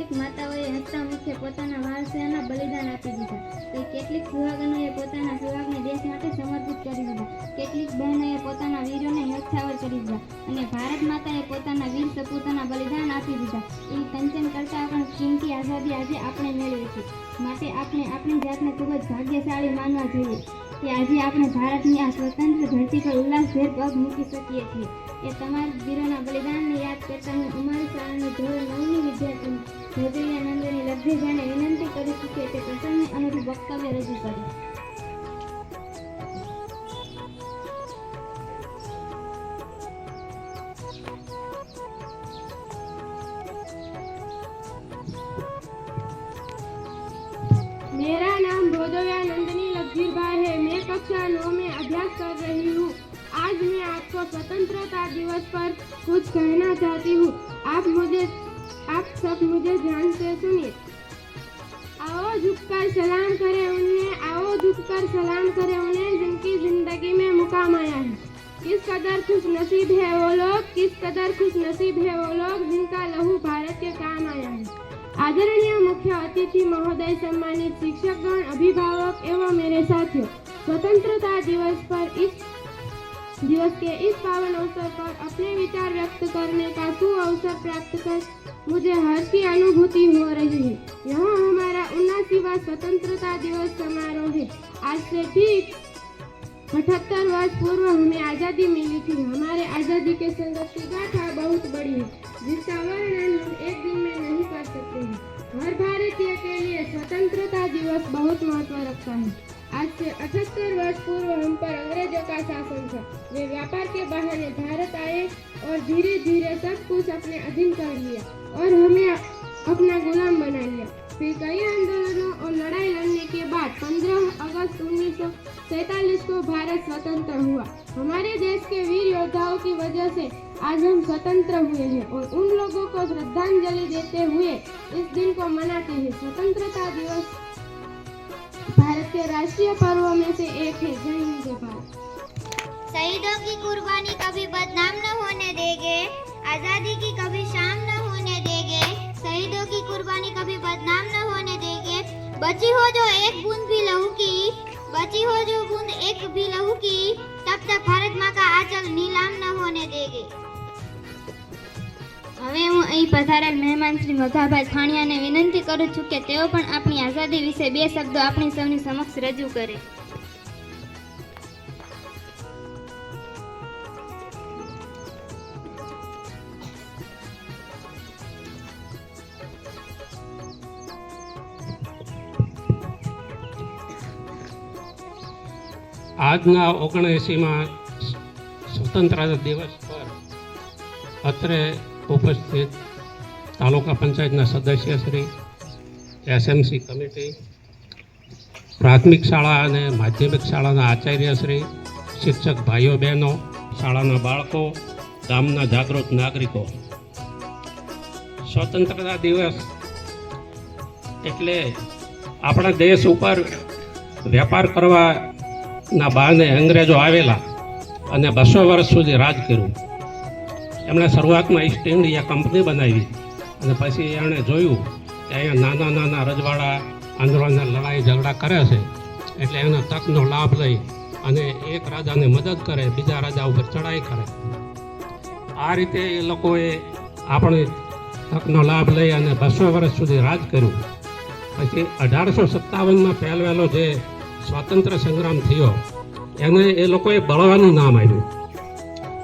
કેટલીક માતાઓએ હસતા મુખે પોતાના વારસાના બલિદાન આપી દીધા. તો કેટલીક સુહાગનોએ પોતાના સુહાગને દેશ માટે સમર્પિત કરી દીધા. કેટલીક બહેનોએ પોતાના વીરોને યથાવર કરી દીધા અને ભારત માતાએ પોતાના વીર સપૂતોના બલિદાન આપી દીધા. એ કંચન કરતાં પણ કિંમતી આઝાદી આજે આપણે મેળવી છે માટે આપણે આપણી જાતને ખૂબ જ ભાગ્યશાળી માનવા જોઈએ. કે આજે આપણે ભારતની આ સ્વતંત્ર ધરતી પર ઉલ્લાસભેર પગ મૂકી શકીએ છીએ. એ તમારા વીરોના બલિદાનને યાદ કરતા હું અમારી શાળાની ધોરણ નવની વિદ્યાર્થીની ભોજયાનંદની જાણે વિનંતી કરી કે તે પ્રસંગને અનુરૂપ વક્તવ્ય રજૂ કરે. स्वतंत्रता दिवस पर कुछ कहना चाहती हूँ आप मुझे आप सब मुझे ध्यान से सुनिए आओ झुककर सलाम करें उन्हें आओ झुककर सलाम करें उन्हें जिनकी जिंदगी में मुकाम आया है किस कदर खुश नसीब है वो लोग किस कदर खुश नसीब है वो लोग जिनका लहू भारत के काम आया है आदरणीय मुख्य अतिथि महोदय सम्मानित शिक्षकगण अभिभावक एवं मेरे साथियों स्वतंत्रता दिवस पर इस दिवस के इस पावन अवसर पर अपने विचार व्यक्त करने का सु अवसर प्राप्त कर मुझे हर्ष की अनुभूति हो रही है। यह हमारा उन्नासीवा स्वतंत्रता दिवस समारोह है। आज से ठीक अठहत्तर वर्ष पूर्व हमें आज़ादी मिली थी। हमारे आज़ादी के संघर्ष की गाथा बहुत बड़ी है, जिसका वर्णन हम एक दिन में नहीं कर सकते हैं। हर भारतीय के लिए स्वतंत्रता दिवस बहुत महत्व रखता है। आज से अठहत्तर वर्ष पूर्व हम पर अंग्रेज़ों का शासन था। वे व्यापार के बहाने भारत आए और धीरे धीरे सब कुछ अपने अधीन कर लिया और हमें अपना गुलाम बना लिया। फिर कई आंदोलनों और लड़ाई लड़ने के बाद 15 अगस्त उन्नीस सौ को भारत स्वतंत्र हुआ। हमारे देश के वीर योद्धाओं की वजह से आज हम स्वतंत्र हुए हैं और उन लोगों को श्रद्धांजलि देते हुए इस दिन को मनाते हैं। स्वतंत्रता दिवस के राष्ट्रीय पर्वों में से एक है, जय हिंद जय भारत। शहीदों की कुर्बानी कभी बदनाम न होने देंगे, आज़ादी की कभी शाम न होने देंगे, शहीदों की कुर्बानी कभी बदनाम न होने देंगे। बची हो जो एक बूंद भी लहू की, बची हो जो बूंद एक भी लहू की, तब तक भारत माँ का आंचल नीलाम न હવે હું અહીં પધારેલ મહેમાન શ્રી મધાભાઈ ખાણિયાને વિનંતી કરું છું કે તેઓ પણ આપણી આઝાદી વિશે બે શબ્દો આપણી સૌની સમક્ષ રજૂ કરે. આજના ઓગણએંસીમાં સ્વતંત્રતા દિવસ પર અત્રે ઉપસ્થિત તાલુકા પંચાયતના સદસ્યશ્રી એસએમસી કમિટી, પ્રાથમિક શાળા અને માધ્યમિક શાળાના આચાર્યશ્રી શિક્ષક ભાઈઓ બહેનો, શાળાના બાળકો, ગામના જાગૃત નાગરિકો. સ્વતંત્રતા દિવસ એટલે આપણા દેશ ઉપર વેપાર કરવાના બહાને અંગ્રેજો આવેલા અને બસો વર્ષ સુધી રાજ કર્યું. એમણે શરૂઆતમાં ઈસ્ટ ઇન્ડિયા કંપની બનાવી અને પછી એણે જોયું કે અહીંયા નાના નાના રજવાડા આંદોલનના લડાઈ ઝઘડા કરે છે, એટલે એના તકનો લાભ લઈ અને એક રાજાને મદદ કરે, બીજા રાજા ઉપર ચડાઈ કરે. આ રીતે એ લોકોએ આપણી તકનો લાભ લઈ અને બસો વર્ષ સુધી રાજ કર્યું. પછી અઢારસો સત્તાવનમાં ફેલવેલો જે સ્વાતંત્ર્ય સંગ્રામ થયો, એને એ લોકોએ બળવાનું નામ આપ્યું.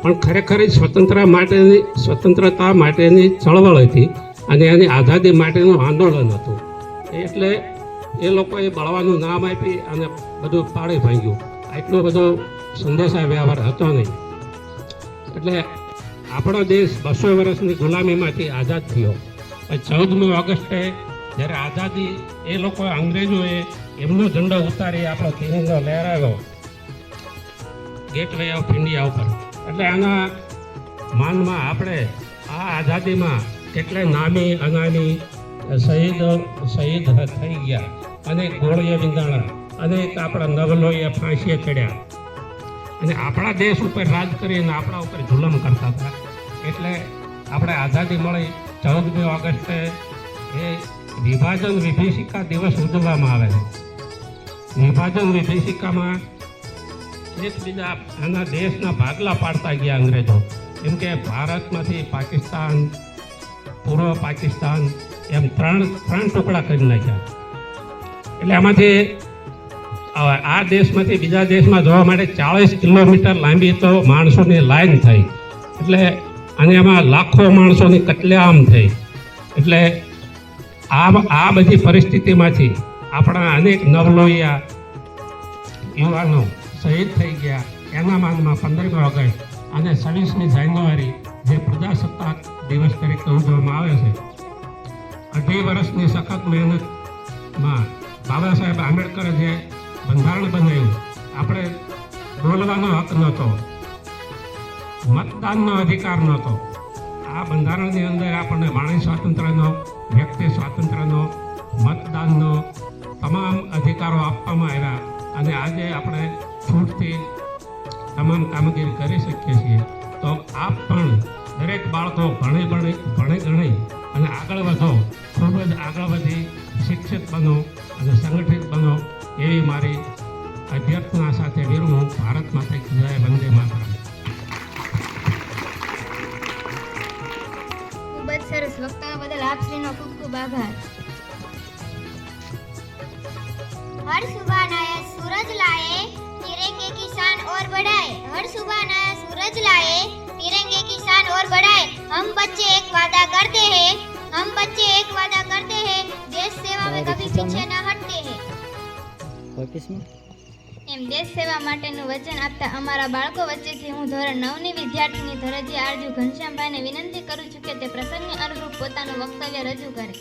પણ ખરેખર એ સ્વતંત્ર માટેની, સ્વતંત્રતા માટેની ચળવળ હતી અને એની આઝાદી માટેનું આંદોલન હતું. એટલે એ લોકોએ બળવાનું નામ આપી અને બધું પાડી ભાંગ્યું. આટલો બધો સંદેશા વ્યવહાર હતો નહીં. એટલે આપણો દેશ બસો વર્ષની ગુલામીમાંથી આઝાદ થયો. ચૌદમી ઓગસ્ટે જ્યારે આઝાદી એ લોકો અંગ્રેજોએ એમનો ઝંડો ઉતારી આપણો તિરંગો લહેરાવ્યો. ગેટવે ઓફ ઇન્ડિયા ઉપર. એટલે આના માનમાં આપણે આ આઝાદીમાં કેટલાય નામી, અનામી, શહીદો, શહીદ થઈ ગયા. અનેક ગોળીએ વિંધાણા, અનેક આપણા નવલોએ ફાંસીએ ચડ્યા. અને આપણા દેશ ઉપર રાજ કરીને આપણા ઉપર જુલમ કરતા હતા. એટલે આપણે આઝાદી મળી. ચૌદમી ઓગસ્ટે એ વિભાજન વિભીષિકા દિવસ ઉજવવામાં આવે છે. વિભાજન વિભીષિકામાં એકબીજા આના દેશના ભાગલા પાડતા ગયા અંગ્રેજો. કેમ કે ભારતમાંથી પાકિસ્તાન, પૂર્વ પાકિસ્તાન એમ ત્રણ ત્રણ ટુકડા કરી નાખ્યા. એટલે આમાંથી આ આ દેશમાંથી બીજા દેશમાં જવા માટે ચાળીસ કિલોમીટર લાંબી તો માણસોની લાઈન થઈ. એટલે અને એમાં લાખો માણસોની કતલેઆમ થઈ. એટલે આ આ બધી પરિસ્થિતિમાંથી આપણા અનેક નવલોહિયા યુવાનો શહીદ થઈ ગયા. એના માનમાં પંદરમી ઓગસ્ટ અને છવ્વીસમી જાન્યુઆરી જે પ્રજાસત્તાક દિવસ તરીકે ઉજવવામાં આવે છે. અઢી વર્ષની સખત મહેનતમાં બાબા સાહેબ આંબેડકરે જે બંધારણ બનાવ્યું, આપણે બોલવાનો હક નહોતો. મતદાનનો અધિકાર નહોતો. આ બંધારણની અંદર આપણને વાણી સ્વાતંત્ર્યનો, વ્યક્તિ સ્વાતંત્ર્યનો, મતદાનનો તમામ અધિકારો આપવામાં આવ્યા અને આજે આપણે છૂટથી તમામ કામગીરી કરી શકીએ છીએ. તો આપ પણ દરેક બાળકો ભણે ભણે ભણે ગણે અને આગળ વધો. ખૂબ જ આગળ વધી શિક્ષિત બનો અને સંગઠિત બનો એવી મારી અધ્યર્થના સાથે વિરમું ભારત માટે જય, વંદે માતરમ. સરસ. વક્તા બદલ આપ ખૂબ ખૂબ આભાર. હર સુબહ સૂરજ લાયે की शान और बढ़ाए हर सुबह नया सूरज लाए तिरंगे की शान और बढ़ाए हम बच्चे एक वादा करते हैं हम बच्चे एक वादा करते हैं देश सेवा में कभी पीछे न हटते हैं એમ દેશ સેવા માટેનું વચન આપતા અમારા બાળકો વચ્ચેથી હું ધોરણ નવની વિદ્યાર્થીની ધરજી આરજુ ઘનશ્યામભાઈને વિનંતી કરું છું કે તે પ્રસંગને અનુરૂપ પોતાનું વક્તવ્ય રજૂ કરે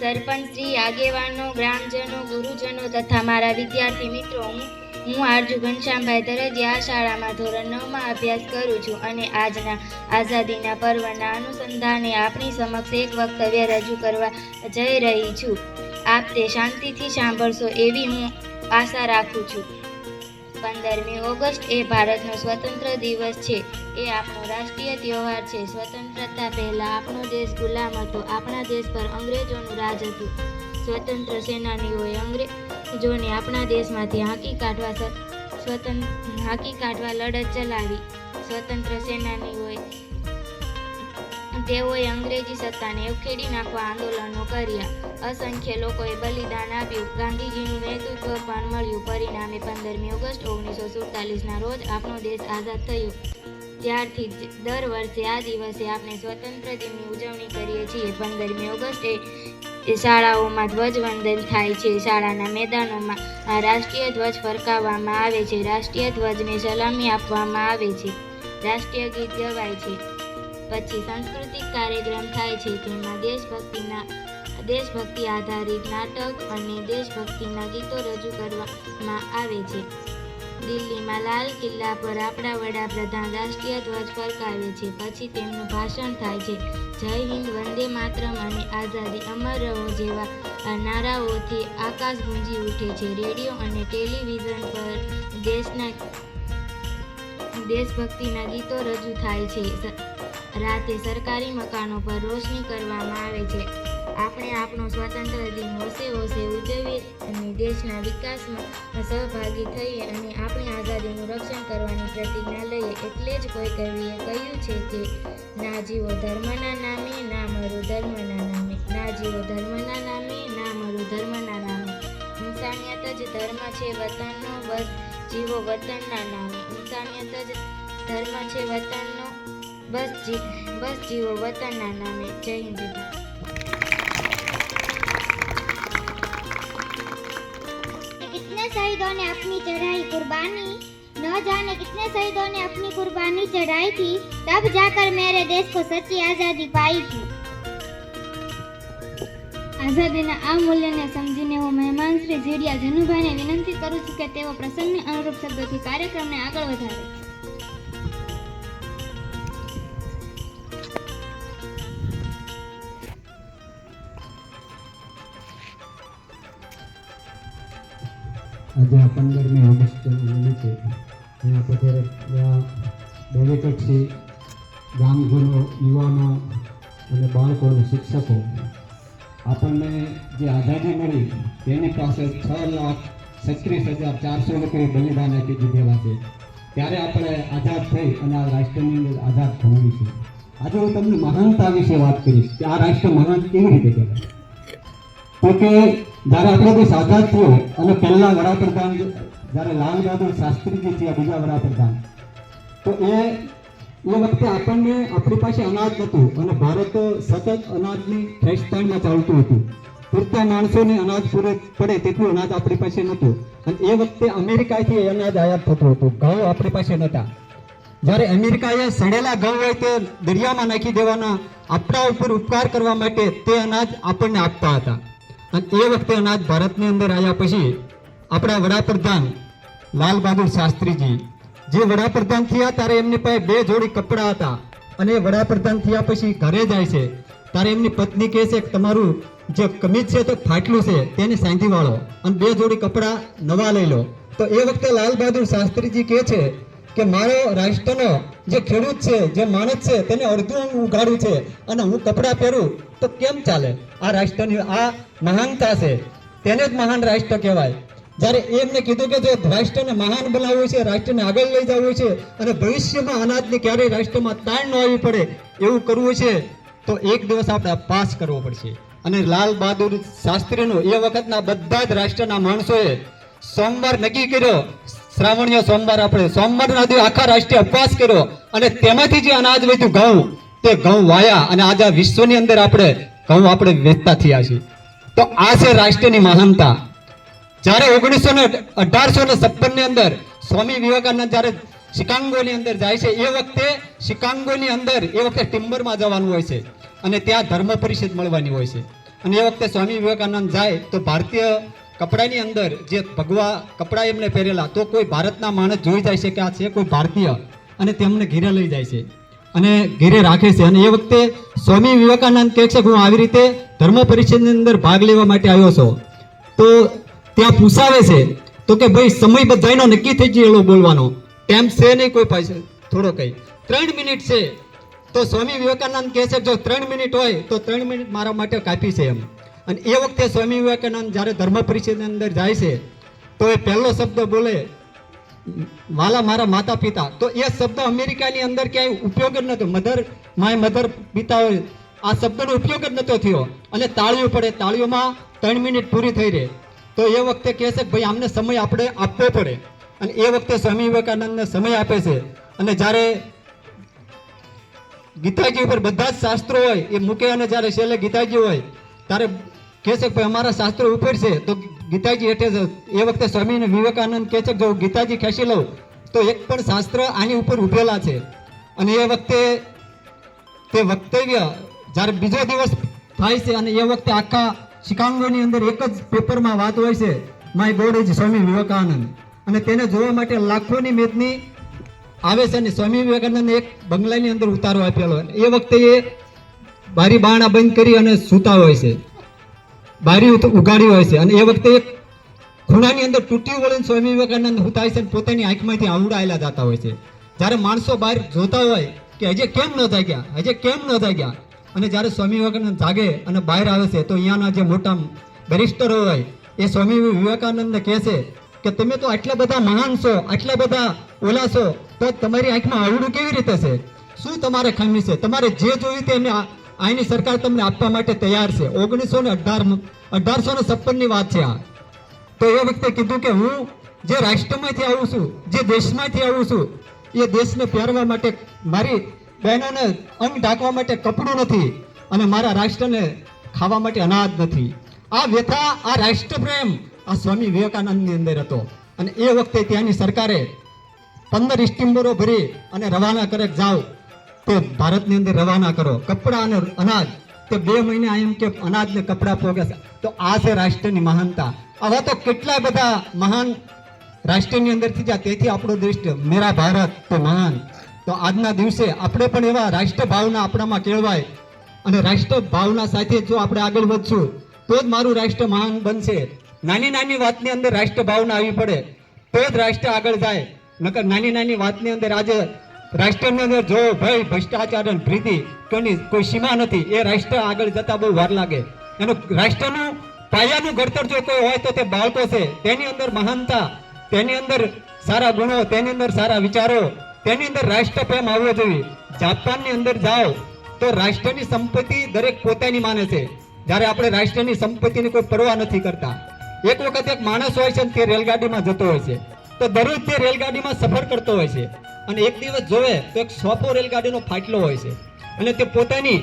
સરપંચ શ્રી, આગેવાનો, ગ્રામજનો, ગુરુજનો તથા મારા વિદ્યાર્થી મિત્રો, હું હું આરજુ ઘનશ્યામભાઈ દરજી આ શાળામાં ધોરણ નવમાં અભ્યાસ કરું છું અને આજના આઝાદીના પર્વના અનુસંધાને આપણી સમક્ષ એક વક્તવ્ય રજૂ કરવા જઈ રહી છું. આપ તે શાંતિથી સાંભળશો એવી હું આશા રાખું છું. પંદરમી ઓગસ્ટ એ ભારતનો સ્વતંત્ર દિવસ છે. એ આપણો રાષ્ટ્રીય તહેવાર છે. સ્વતંત્રતા પહેલાં આપણો દેશ ગુલામ હતો. આપણા દેશ પર અંગ્રેજોનું રાજ હતું. સ્વતંત્ર સેનાનીઓએ અંગ્રેજોને આપણા દેશમાંથી હાંકી કાઢવા સ્વતંત્ર હાંકી કાઢવા લડત ચલાવી. સ્વતંત્ર સેનાનીઓએ, તેઓએ અંગ્રેજી સત્તાને ઉખેડી નાખવા આંદોલનો કર્યા. અસંખ્ય લોકોએ બલિદાન આપ્યું. ગાંધીજીનું નેતૃત્વ પણ મળ્યું. પરિણામે પંદરમી ઓગસ્ટ ઓગણીસો સુડતાલીસના રોજ આપણો દેશ આઝાદ થયો. ત્યારથી દર વર્ષે આ દિવસે આપણે સ્વતંત્ર દિનની ઉજવણી કરીએ છીએ. પંદરમી ઓગસ્ટે શાળાઓમાં ધ્વજવંદન થાય છે. શાળાના મેદાનોમાં આ રાષ્ટ્રીય ધ્વજ ફરકાવવામાં આવે છે. રાષ્ટ્રીય ધ્વજને સલામી આપવામાં આવે છે. રાષ્ટ્રીય ગીત ગવાય છે. પછી સાંસ્કૃતિક કાર્યક્રમ થાય છે. તેમાં દેશભક્તિના દેશભક્તિ આધારિત નાટક અને દેશભક્તિના ગીતો રજૂ કરવામાં આવે છે. દિલ્હીમાં લાલ કિલ્લા પર આપણા વડાપ્રધાન રાષ્ટ્રીય ધ્વજ ફરકાવે છે. પછી તેમનું ભાષણ થાય છે. જય હિન્દ, વંદે માતરમ અને આઝાદી અમર રહો જેવા નારાઓથી આકાશ ગુંજી ઉઠે છે. રેડિયો અને ટેલિવિઝન પર દેશના દેશભક્તિના ગીતો રજૂ થાય છે. રાતે સરકારી મકાનો પર રોશની કરવામાં આવે છે. આપણે આપણો સ્વતંત્ર દિન હોશે હોશે ઉજવીએ અને દેશના વિકાસમાં સહભાગી થઈએ અને આપણી આઝાદીનું રક્ષણ કરવાની પ્રતિજ્ઞા લઈએ એટલે જ કોઈ કવિએ કહ્યું છે કે, ના જીવો ધર્મના નામે, ના મરો ધર્મના નામે. ના જીવો ધર્મના નામે, ના મરો ધર્મના નામે. ઇન્સાનિયત જ ધર્મ છે વતનનો, બસ જીવો વતનના નામે. ઇન્સાનિયત જ ધર્મ છે વતનનો, બસ જી, બસ જીવો વતનના નામે. જય હિન્દ. शहीदों ने अपनी चढ़ाई कुर्बानी न जाने कितने शहीदों ने अपनी कुर्बानी चढ़ाई थी तब जाकर मेरे देश को सच्ची आजादी पाई थी આઝાદીના આ મૂલ્યને સમજીને હું મહેમાન શ્રી જીડિયા જનુભાઈને વિનંતી કરું છું કે તેઓ પ્રસંગને અનુરૂપ શબ્દોથી કાર્યક્રમને આગળ વધારે પંદરમી ઓગસ્ટ નિમિત્તે અહીંયા પધારેલા ડેલિકેટથી ગામજનો, યુવાનો અને બાળકો અને શિક્ષકો આપણને જે આઝાદી મળી તેની પાસે છ લાખ છત્રીસ હજાર ચારસો રૂપિયા બલિદાન આપી દીધેલા છે. ત્યારે આપણે આઝાદ થઈ અને આ રાષ્ટ્રની અંદર આઝાદ થવાની છે. આજે હું તમને મહાનતા વિશે વાત કરીશ કે આ રાષ્ટ્ર મહાન કેવી રીતે કહેવાય? તો કે જ્યારે આપણે દેશ આઝાદ થયો અને પહેલા વડાપ્રધાન જ્યારે લાલ બહાદુર શાસ્ત્રીજી થયા બીજા વડાપ્રધાન, તો એ એ વખતે આપણને આપણી પાસે અનાજ નહોતું અને ભારત સતત અનાજની ખેંચતાણમાં ચાલતું હતું. પૂરતા માણસોને અનાજ પૂરે પડે તેટલું અનાજ આપણી પાસે નહોતું. અને એ વખતે અમેરિકાથી અનાજ આયાત થતું હતું. ઘઉં આપણી પાસે નહોતા. જ્યારે અમેરિકાએ સડેલા ઘઉં હોય તે દરિયામાં નાખી દેવાના આપણા ઉપર ઉપકાર કરવા માટે તે અનાજ આપણને આપતા હતા. અને એ વખતે અનાજ ભારતની અંદર આવ્યા પછી આપણા વડાપ્રધાન લાલ બહાદુર શાસ્ત્રીજી, જે વડાપ્રધાન થયા ત્યારે એમની પાસે બે જોડી કપડાં હતા. અને વડાપ્રધાન થયા પછી ઘરે જાય છે. ત્યારે એમની પત્ની કહે છે કે તમારું જે કમીજ છે તો ફાટલું છે, તેને સાંધી વાળો. અને બે જોડી કપડાં નવા લઈ લો. તો એ વખતે લાલ બહાદુર શાસ્ત્રીજી કહે છે કે મારો રાષ્ટ્રનો જે ખેડૂત છે, જે માણસ છે, તેને અડધું ઉગાડું છે. અને હું કપડાં પહેરું તો કેમ ચાલે? આ રાષ્ટ્રની આ મહાનતા છે. તેને જ મહાન રાષ્ટ્ર કહેવાય. જ્યારે એમને કીધું કે જો રાષ્ટ્રને મહાન બનાવવું છે, રાષ્ટ્રને આગળ લઈ જવું છે અને ભવિષ્યમાં અનાજની ક્યારેય રાષ્ટ્રમાં તાણ ન આવી પડે એવું કરવું છે, તો એક દિવસ આપણે પાસ કરવો પડશે. અને લાલ બહાદુર શાસ્ત્રીનો એ વખતના બધા જ રાષ્ટ્રના માણસોએ સોમવાર નક્કી કર્યો. શ્રાવણીય સોમવાર આપણે સોમવારના દિવસે આખા રાષ્ટ્રીય ઉપવાસ કર્યો અને તેમાંથી જે અનાજ વધ્યું ઘઉં તે ઘઉં વાયા અને આજે વિશ્વની અંદર આપણે ઘઉં આપણે વેચતા થયા છીએ. તો આ છે રાષ્ટ્રની મહાનતા. જ્યારે ઓગણીસો ને અઢારસો ને ની અંદર સ્વામી વિવેકાનંદ જ્યારે શિકાગોની અંદર જાય છે, એ વખતે શિકાગોની અંદર એ વખતે ટિમ્બરમાં જવાનું હોય છે અને ત્યાં ધર્મ પરિષદ મળવાની હોય છે. અને એ વખતે સ્વામી વિવેકાનંદ જાય તો ભારતીય કપડાની અંદર જે ભગવા કપડા એમને પહેરેલા, તો કોઈ ભારતના માણસ જોઈ જાય છે કે આ છે કોઈ ભારતીય અને તેમને ઘેરે લઈ જાય છે. અને ઘેરે રાખે છે. અને એ વખતે સ્વામી વિવેકાનંદ કહે છે કે હું આવી રીતે ધર્મ પરિષદની અંદર ભાગ લેવા માટે આવ્યો છું. તો ત્યાં પૂછાવે છે તો કે ભાઈ સમય બધાનો નક્કી થઈ ગયેલો બોલવાનો. ટાઈમ છે નહીં કોઈ પાસે? થોડો કંઈ. ત્રણ મિનિટ છે. તો સ્વામી વિવેકાનંદ કહે છે જો ત્રણ મિનિટ હોય તો ત્રણ મિનિટ મારા માટે કાપી છે એમ. અને એ વખતે સ્વામી વિવેકાનંદ જ્યારે ધર્મ પરિષદની અંદર જાય છે, તો એ પહેલો શબ્દ બોલે વાલા મારા માતા પિતા તો એ શબ્દ અમેરિકાની અંદર ક્યાંય ઉપયોગ જ નતો મધર માય મધર પિતા આ શબ્દનો ઉપયોગ જ નતો થયો. અને તાળીઓ પડે. તાળીઓમાં ત્રણ મિનિટ પૂરી થઈ રહે. તો એ વખતે કહે છે ભાઈ, આમને સમય આપણે આપવો પડે. અને એ વખતે સ્વામી વિવેકાનંદને સમય આપે છે. અને જ્યારે ગીતાજી ઉપર બધા જ શાસ્ત્રો હોય, એ મૂકે અને જ્યારે છેલ્લે ગીતાજી હોય, ત્યારે કહે છે ભાઈ, અમારા શાસ્ત્રો ઉપર છે. તો ગીતાજી એટલે એ વખતે સ્વામી વિવેકાનંદ કહે છે જો ગીતાજી ખેંચી લઉં, તો એક પણ શાસ્ત્ર આની ઉપર ઉભેલા છે. અને એ વખતે તે વક્તવ્ય જ્યારે બીજો દિવસ થાય છે અને એ વખતે આખા શિકાંગોની અંદર એક જ પેપરમાં વાત હોય છે, my god is Swami Vivekananda. અને તેને જોવા માટે લાખોની મેદની આવે છે અને સ્વામી વિવેકાનંદ એક બંગલાની અંદર ઉતારો આપેલો. એ વખતે એ બારી બાણા બંધ કરી અને સૂતા હોય છે. બારી ઉગાડી હોય છે. અને એ વખતે એક ખૂણાની અંદર તૂટી વળીને સ્વામી વિવેકાનંદ હુતાય છે પોતાની આંખમાંથી આવડાયેલા જતા હોય છે. જ્યારે માણસો બહાર જોતા હોય કે હજે કેમ ન જાગ્યા હજે કેમ ન જાગ્યા અને જ્યારે સ્વામી વિવેકાનંદ જાગે અને બહાર આવે છે, તો અહીંયાના જે મોટા બેરિસ્ટરો હોય, એ સ્વામી વિવેકાનંદને કહે છે કે, તમે તો આટલા બધા મહાન છો, આટલા બધા ઓલા છો, તો તમારી આંખમાં આવડું કેવી રીતે છે? શું તમારે ખામી છે? તમારે જે જોયું તે અહીંની સરકાર તમને આપવા માટે તૈયાર છે. ઓગણીસો ને અઢાર અઢારસો ને છપ્પનની વાત છે આ. તો એ વખતે કીધું કે હું જે રાષ્ટ્રમાંથી આવું છું, જે દેશમાંથી આવું છું, એ દેશને પહેરવા માટે મારી બહેનોને અંગ ઢાંકવા માટે કપડું નથી અને મારા રાષ્ટ્રને ખાવા માટે અનાજ નથી. આ વ્યથા, આ રાષ્ટ્રપ્રેમ આ સ્વામી વિવેકાનંદની અંદર હતો. અને એ વખતે ત્યાંની સરકારે પંદર સ્ટીમરો ભરી અને રવાના કરે જાઓ. તે ભારતની અંદર રવાના કરો. કપડાં અને અનાજ. તે બે મહિને એમ કે અનાજ ને કપડાં પોગે તો આ છે રાષ્ટ્રની મહાનતા. આવા તો કેટલા બધા મહાન રાષ્ટ્રની અંદરથી જ્યાં તેથી આપણો દેશ મેરા ભારત, તો મહાન. તો આજના દિવસે આપણે પણ એવા રાષ્ટ્ર ભાવના આપણામાં કેળવાય. અને રાષ્ટ્ર ભાવના સાથે જો આપણે આગળ વધશું, તો જ મારું રાષ્ટ્ર મહાન બનશે. નાની નાની વાતની અંદર રાષ્ટ્ર ભાવના આવી પડે. તો જ રાષ્ટ્ર આગળ જાય. નકર નાની નાની વાતની અંદર આજે રાષ્ટ્રની અંદર જો ભય, ભ્રષ્ટાચાર અને પ્રીતિ કોની કોઈ સીમા નથી, એ રાષ્ટ્ર આગળ જતા બહુ વાર લાગે. એનું રાષ્ટ્રનું પાયાનું ઘડતર જો કોઈ હોય તો તે બાળકો છે, તેની અંદર મહાનતા, તેની અંદર સારા ગુણો, તેની અંદર સારા વિચારો, તેની અંદર રાષ્ટ્ર પ્રેમ આવવો જોઈએ. જાપાનની અંદર જાઓ તો રાષ્ટ્રની સંપત્તિ દરેક પોતાની માને છે. જ્યારે આપણે રાષ્ટ્રની સંપત્તિની કોઈ પરવા નથી કરતા. એક વખત એક માણસ હોય છે તે રેલગાડીમાં જતો હોય છે. તો દરરોજ તે રેલગાડીમાં સફર કરતો હોય છે. અને એક દિવસ જોવે તો એક સોપો રેલગાડીનો ફાટલો હોય છે. અને તે પોતાની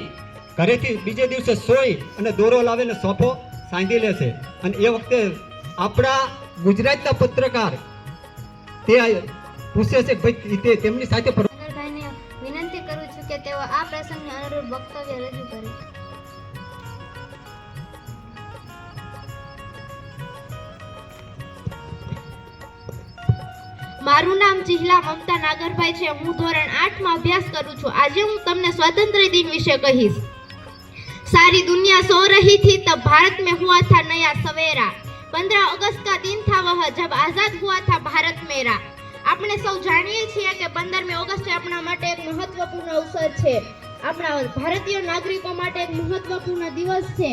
ઘરેથી બીજે દિવસે સોઈ અને દોરો લાવીને સોપો સાંધી લે છે. અને એ વખતે આપણા ગુજરાતના પત્રકાર તે પૂછે છે ભાઈ, તે તેમની સાથે વિનંતી કરું છું કે તેઓ આ પ્રસંગને અનુરૂપ વક્તવ્ય રજૂ કરે. મારું નામ ચિહલા મમતા નાગરભાઈ છે હું ધોરણ આઠમાં અભ્યાસ કરું છું આજે હું તમને સ્વાતંત્ર્ય દિન વિશે કહીશ सारी दुनिया सो रही थी तब भारत में हुआ था नया सवेरा पंद्रह अगस्त का दिन था वह जब आजाद हुआ था भारत मेरा આપણે સૌ જાણીએ છીએ કે પંદરમી ઓગસ્ટ આપણા માટે એક મહત્વપૂર્ણ અવસર છે આપણા ભારતીય નાગરિકો માટે એક મહત્વપૂર્ણ દિવસ છે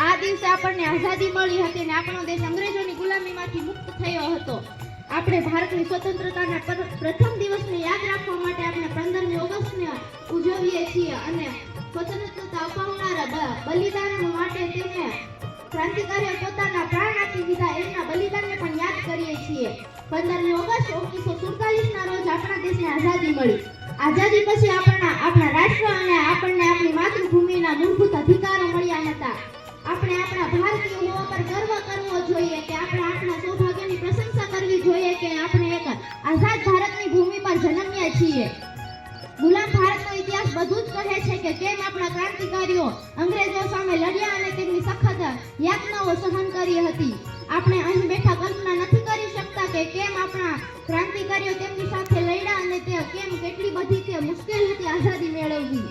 આ દિવસે આપણને આઝાદી મળી હતી અને આપણો દેશ અંગ્રેજોની ગુલામીમાંથી મુક્ત થયો હતો આપણે ભારતની સ્વતંત્રતાના પ્રથમ દિવસને યાદ રાખવા માટે આપણે પંદરમી ઓગસ્ટને ઉજવીએ છીએ અને સ્વતંત્રતા અપાવનારા બલિદાન માટે તેમને ક્રાંતિકારીઓ પોતાના પ્રાણ આપી દીધા એમના બલિદાનને પણ યાદ કરીએ છીએ. પંદરમી ઓગસ્ટ ઓગણીસો સુડતાલીસના રોજ આપણા દેશને આઝાદી મળી. આઝાદી પછી આપણા આપણા રાષ્ટ્ર અને આપણને આપણી માતૃભૂમિના મૂળભૂત અધિકારો મળ્યા હતા. આપણે આપણા ભારતીય હોવા પર ગર્વ કરવો જોઈએ કે આપણે આપણા સૌભાગ્યની પ્રશંસા કરવી જોઈએ કે આપણે એક આઝાદ ભારતની ભૂમિ પર જન્મ્યા છીએ? ગુલામ ભારતનો ઇતિહાસ બધું જ કહે છે કે કેમ આપણા ક્રાંતિકારીઓ અંગ્રેજો સામે લડ્યા અને તેમની સખત યાતનાઓ સહન કરી હતી? આપણે અહીં બેઠા કલ્પના નથી કરી શકતા કે કેમ આપણા ક્રાંતિકારીઓ તેમની સાથે લડ્યા અને તે કેમ કેટલી બધી તે મુશ્કેલ હતી આઝાદી મેળવવી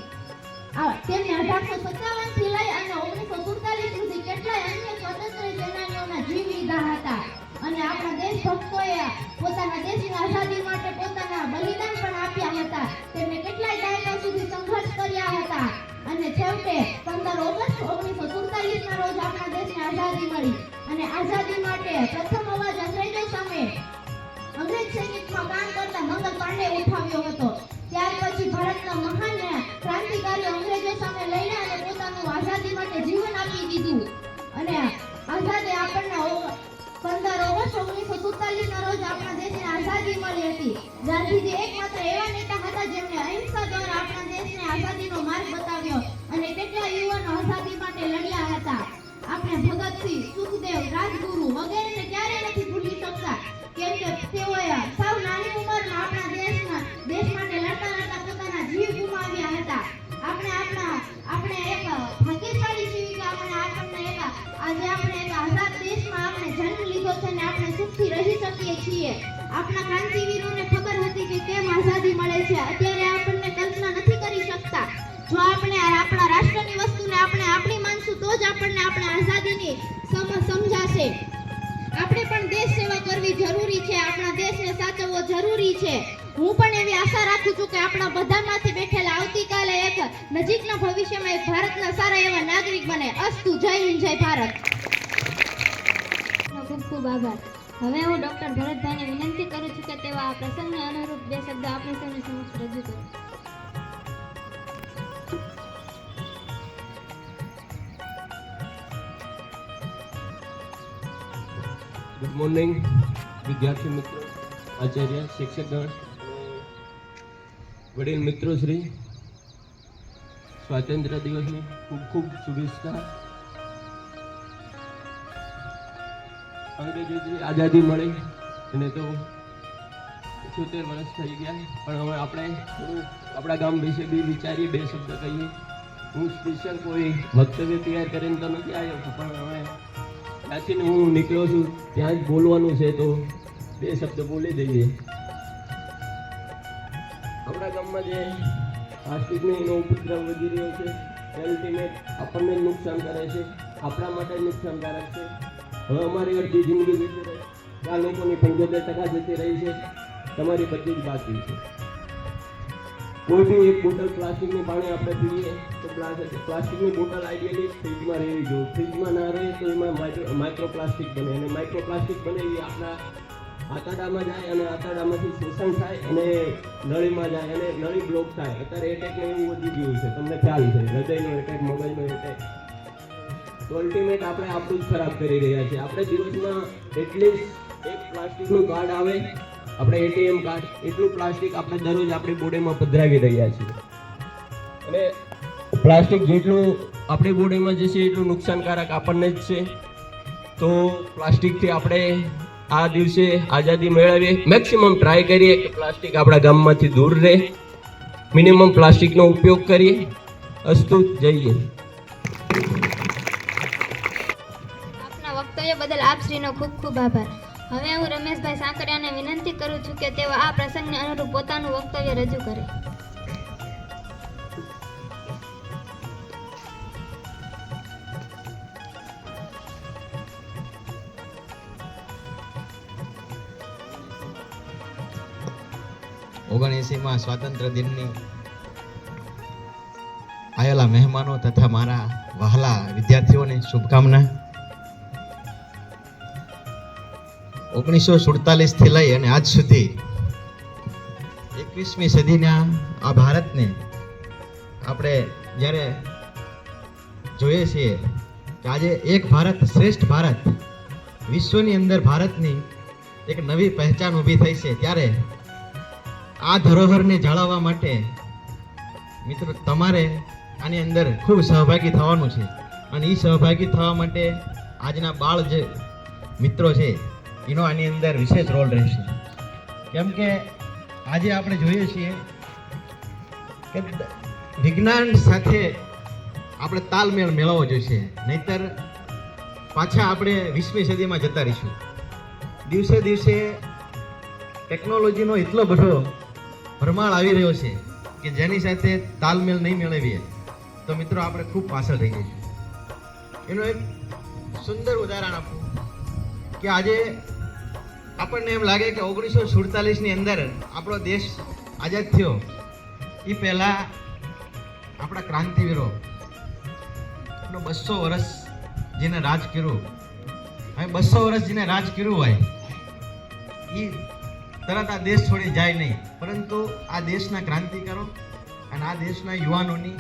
આ તેમણે અઢારસો સત્તાવનથી લઈ અને ઓગણીસો સુડતાલીસ સુધી કેટલાય અન્ય સ્વતંત્ર સેનાનીઓના જીવ લીધા હતા. અને આપણા દેશભક્તોએ પોતાના દેશની આઝાદી માટે પોતાના બલિદાન પણ આપ્યા હતા. તેમણે કેટલાય દાયકા સુધી સંઘર્ષ કર્યા હતા. અને છેવટે પંદર ઓગસ્ટ ઓગણીસો સુડતાલીસ ના રોજ આપણા દેશને આઝાદી મળી. અને આઝાદી માટે પ્રથમ અવાજ અંગ્રેજો સામે અંગ્રેજ સૈનિકમાં કામ કરતા મંગલ પાંડે ઉઠાવ્યો હતો. ત્યાર પછી ભારતના મહાન ક્રાંતિકારીઓ અંગ્રેજો સામે લડ્યા અને પોતાનું આઝાદી માટે જીવન આપી દીધું. અને આઝાદી આપણને આઝાદી મળી હતી. ગાંધીજી એકમાત્ર એવા નેતા હતા જેમણે અહિંસા દ્વારા આપણા દેશને આઝાદીનો માર્ગ બતાવ્યો અને કેટલા યુવાનો આઝાદી માટે લડ્યા હતા. આપણે ભગતસિંહ સુખદેવ રાજગુરુ આપણા ક્રાંતિવીરોને ખબર હતી કે કેમ આઝાદી મળે છે. અત્યારે આપણને કલ્પના નથી કરી શકતા. જો આપણે આપણા રાષ્ટ્રની વસ્તુને આપણે આપણી માનશું, તો જ આપણને આપણે આઝાદીની સમ, સમજાશે. આપણે પણ દેશ સેવા કરવી જરૂરી છે. આપણા દેશને સાચવવો જરૂરી છે. હું પણ એવી આશા રાખું છું કે આપણા બધામાંથી બેઠેલા આવતીકાલે એક નજીકના ભવિષ્યમાં એક ભારતના સારા એવા નાગરિક બને. અસ્તુ. જય હિન્દ, જય ભારત. ખૂબ ખૂબ આભાર. હવે હું ડૉક્ટર ભરતભાઈને વિનંતી કરું છું કે તેઓ આ પ્રસંગને અનુરૂપ બે શબ્દો આપણી સૌની સમક્ષ રજૂ કરે. ગુડ મોર્નિંગ વિદ્યાર્થી મિત્રો, આચાર્ય શિક્ષકગણ વડીલ મિત્રો શ્રી. સ્વાતંત્ર્ય દિવસની ખૂબ ખૂબ શુભેચ્છા. અંગ્રેજોથી આઝાદી મળી અને તો સિત્તેર વર્ષ થઈ ગયા. પણ હવે આપણે આપણા ગામ વિશે બી વિચારીએ, બે શબ્દ કહીએ. હું સ્પેશિયલ કોઈ વક્તવ્ય તૈયાર કરીને તો નથી આવ્યો, પણ હવે ત્યાંથી હું નીકળ્યો છું. ત્યાં જ બોલવાનું છે તો બે શબ્દ બોલી દઈએ. આપણા ગામમાં જે પ્લાસ્ટિકનો એનો ઉપદ્રવ વધી રહ્યો છે અલ્ટિમેટ આપણને નુકસાન કરે છે. આપણા માટે નુકસાનકારક છે. હવે અમારી અડધી જિંદગી આ લોકોની પંચોતેર ટકા જતી રહી છે. તમારી બધી જ બાકી છે. કોઈ બી એક બોટલ પ્લાસ્ટિકનું પાણી આપણે પીએ, તો પ્લાસ્ટિકની બોટલ આઈડિયલી ફ્રીજમાં રહેવી જોઈએ. ફ્રીજમાં ના રહે તો એમાં માઇક્રો પ્લાસ્ટિક બને. અને માઇક્રોપ્લાસ્ટિક બને એ આપણા આંતરડામાં જાય અને આંતરડામાંથી શોષણ થાય અને નળીમાં જાય અને નળી બ્લોક થાય. અત્યારે એટેક ને એવું વધી ગયું છે. તમને ખ્યાલ છે હૃદયનો એટેક મગજનો એટેક તો અલ્ટિમેટ આપણે આપણું જ ખરાબ કરી રહ્યા છીએ. આપણે દિવસમાં એટલીસ્ટ એક પ્લાસ્ટિકનું કાર્ડ આવે. આપણે એટીએમ કાર્ડ એટલું પ્લાસ્ટિક આપણે દરરોજ આપણી બોડીમાં પધરાવી રહ્યા છીએ. અને પ્લાસ્ટિક જેટલું આપણી બોડીમાં જશે, એટલું નુકસાનકારક આપણને જ છે. તો પ્લાસ્ટિકથી આપણે આ દિવસે આઝાદી મેળવીએ. મેક્સિમમ ટ્રાય કરીએ કે પ્લાસ્ટિક આપણા ગામમાંથી દૂર રહે. મિનિમમ પ્લાસ્ટિકનો ઉપયોગ કરીએ. અસ્તુ જઈએ આપ શ્રીનો ખૂબ ખૂબ આભાર. હવે હું રમેશભાઈ સાંકરિયાને વિનંતી કરું છું કે તેઓ આ પ્રસંગને અનુરૂપ પોતાનું વક્તવ્ય રજૂ કરે. ઓગણએંસીમાં સ્વાતંત્ર્ય દિનની આવેલા મહેમાનો તથા મારા વહાલા વિદ્યાર્થીઓને શુભકામના. ઓગણીસો સુડતાલીસથી લઈ અને આજ સુધી એકવીસમી સદીના આ ભારતને આપણે જ્યારે જોઈએ છીએ કે આજે એક ભારત શ્રેષ્ઠ ભારત, વિશ્વની અંદર ભારતની એક નવી પહેચાન ઊભી થઈ છે, ત્યારે આ ધરોહરને જાળવવા માટે મિત્રો તમારે આની અંદર ખૂબ સહભાગી થવાનું છે. અને એ સહભાગી થવા માટે આજના બાળ જે મિત્રો છે એનો આની અંદર વિશેષ રોલ રહેશે. કેમ કે આજે આપણે જોઈએ છીએ કે વિજ્ઞાન સાથે આપણે તાલમેળ મેળવવો જોઈશે. નહીતર પાછા આપણે વીસમી સદીમાં જતા રહીશું. દિવસે દિવસે ટેકનોલોજીનો એટલો બધો ભરમાળ આવી રહ્યો છે કે જેની સાથે તાલમેલ નહીં મેળવીએ. તો મિત્રો, આપણે ખૂબ પાછળ થઈ જઈશું. એનું એક સુંદર ઉદાહરણ આપું. કે આજે આપણને એમ લાગે કે ઓગણીસો સુડતાલીસની અંદર આપણો દેશ આઝાદ થયો. એ પહેલાં આપણા ક્રાંતિવીરો આપણો બસો વર્ષ જેને રાજ કર્યું. હવે બસો વર્ષ જેને રાજ કર્યું હોય એ તરત આ દેશ છોડી જાય નહીં. પરંતુ આ દેશના ક્રાંતિકારો અને આ દેશના યુવાનોની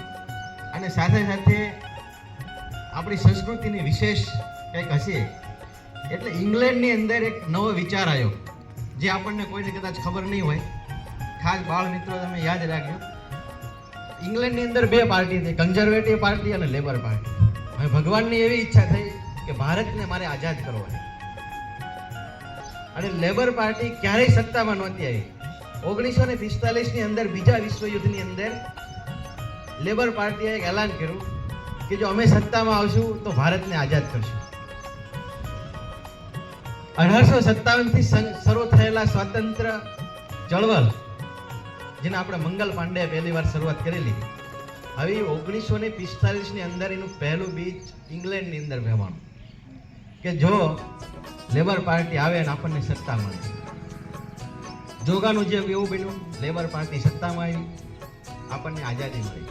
અને સાથે સાથે આપણી સંસ્કૃતિની વિશેષ કંઈક હશે. એટલે ઇંગ્લેન્ડની અંદર એક નવો વિચાર આવ્યો, જે આપણને કોઈને કદાચ ખબર નહીં હોય. ખાસ બાળ મિત્રો તમે યાદ રાખજો. ઇંગ્લેન્ડની અંદર બે પાર્ટી હતી કન્ઝર્વેટિવ પાર્ટી અને લેબર પાર્ટી હવે ભગવાનની એવી ઈચ્છા થઈ કે ભારતને મારે આઝાદ કરવો અને લેબર પાર્ટી ક્યારેય સત્તામાં નહોતી આવી. ઓગણીસો ને પિસ્તાલીસની અંદર બીજા વિશ્વયુદ્ધની અંદર લેબર પાર્ટીએ એક એલાન કર્યું કે જો અમે સત્તામાં આવશું તો ભારતને આઝાદ કરશું. અઢારસો સત્તાવનથી શરૂ થયેલા સ્વાતંત્ર ચળવળ, જેને આપણે મંગલ પાંડે પહેલી વાર શરૂઆત કરેલી. હવે ઓગણીસો ને પિસ્તાલીસની અંદર એનું પહેલું બીચ ઇંગ્લેન્ડની અંદર વહેવાનું. કે જો લેબર પાર્ટી આવે અને આપણને સત્તા મળે. જોગાનું જે એવું બન્યું, લેબર પાર્ટી સત્તામાં આવી, આપણને આઝાદી મળી.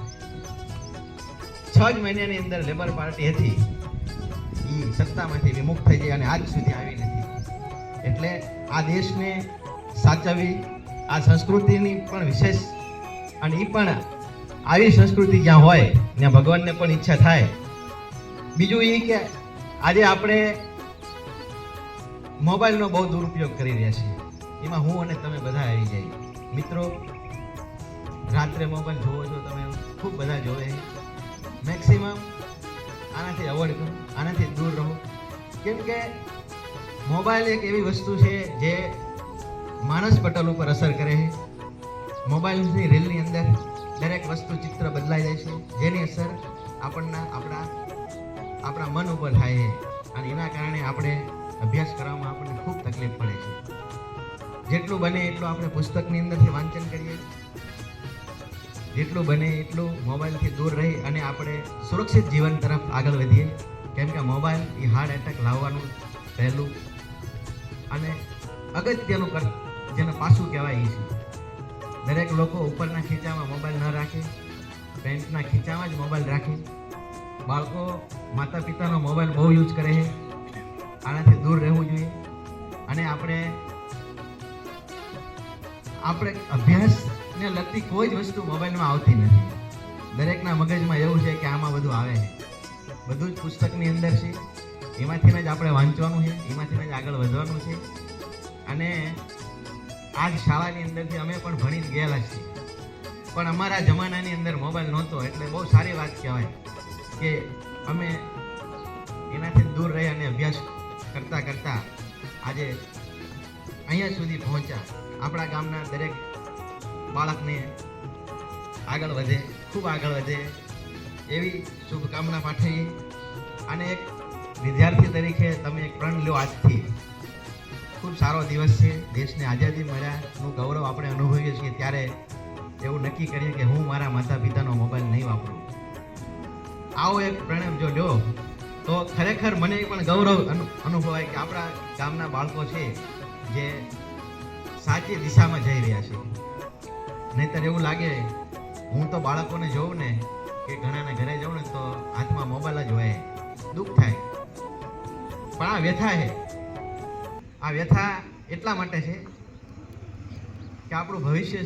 છ જ મહિનાની અંદર લેબર પાર્ટી હતી. એ સત્તામાંથી વિમુખ થઈ ગઈ અને આજ સુધી આવી નથી. એટલે આ દેશને સાચવવી, આ સંસ્કૃતિની પણ વિશેષ અને એ પણ આવી સંસ્કૃતિ જ્યાં હોય, ત્યાં ભગવાનને પણ ઈચ્છા થાય. બીજું એ કે આજે આપણે મોબાઈલનો બહુ દુરુપયોગ કરી રહ્યા છીએ. એમાં હું અને તમે બધા આવી જાય. મિત્રો, રાત્રે મોબાઈલ જોવો છો તમે ખૂબ બધા જોવે મેક્સિમમ આનાથી અવોઇડ કરો, આનાથી દૂર રહો. કેમ કે મોબાઈલ એક એવી વસ્તુ છે જે માનસ પટલ ઉપર અસર કરે છે. મોબાઈલની રીલની અંદર દરેક વસ્તુ ચિત્ર બદલાઈ જાય છે. જેની અસર આપણના, આપણા આપણા મન ઉપર થાય છે. અને એના કારણે આપણે અભ્યાસ કરવામાં આપણને ખૂબ તકલીફ પડે છે. જેટલું બને એટલું આપણે પુસ્તકની અંદરથી વાંચન કરીએ. જેટલું બને એટલું મોબાઈલથી દૂર રહી અને આપણે સુરક્ષિત જીવન તરફ આગળ વધીએ. કેમ કે મોબાઈલ એ હાર્ટ એટેક લાવવાનું પહેલું અને અગત્યનું કર, જેને પાછું કહેવાય એ છે. દરેક લોકો ઉપરના ખીચામાં મોબાઈલ ન રાખે પેન્ટના ખીચામાં જ મોબાઈલ રાખે. બાળકો માતા પિતાનો મોબાઈલ બહુ યુઝ કરે છે. આનાથી દૂર રહેવું જોઈએ. અને આપણે આપણે અભ્યાસને લગતી કોઈ જ વસ્તુ મોબાઈલમાં આવતી નથી. દરેકના મગજમાં એવું છે કે આમાં બધું આવે છે. બધું જ પુસ્તકની અંદર છે. એમાંથી જ આપણે વાંચવાનું છે, એમાંથી જ આગળ વધવાનું છે. અને આજ શાળાની અંદરથી અમે પણ ભણીને ગયેલા છીએ. પણ અમારા જમાનાની અંદર મોબાઈલ નહોતો, એટલે બહુ સારી વાત કહેવાય કે અમે એનાથી દૂર રહી અને અભ્યાસ કરતાં કરતાં આજે અહીંયા સુધી પહોંચ્યા. આપણા ગામના દરેક બાળકને આગળ વધે, ખૂબ આગળ વધે એવી શુભકામના પાઠવી અને એક વિદ્યાર્થી તરીકે તમે એક પ્રણ લો આજથી. ખૂબ સારો દિવસ છે. દેશને આઝાદી મળ્યાનું ગૌરવ આપણે અનુભવીએ છીએ. ત્યારે એવું નક્કી કરીએ કે હું મારા માતા પિતાનો મોબાઈલ નહીં વાપરું. આવો એક પ્રણય જો લો તો ખરેખર મને પણ ગૌરવ અનુ- અનુભવાય કે આપણા ગામના બાળકો છે જે સાચી દિશામાં જઈ રહ્યા છે. નહીતર એવું લાગે, હું તો બાળકોને જોઉં ને કે ઘણાના ઘરે જાઉં ને તો હાથમાં મોબાઈલ જ હોય. દુઃખ થાય. પણ આ વ્યથા છે. આ વ્યથા એટલા માટે છે કે આપણું ભવિષ્ય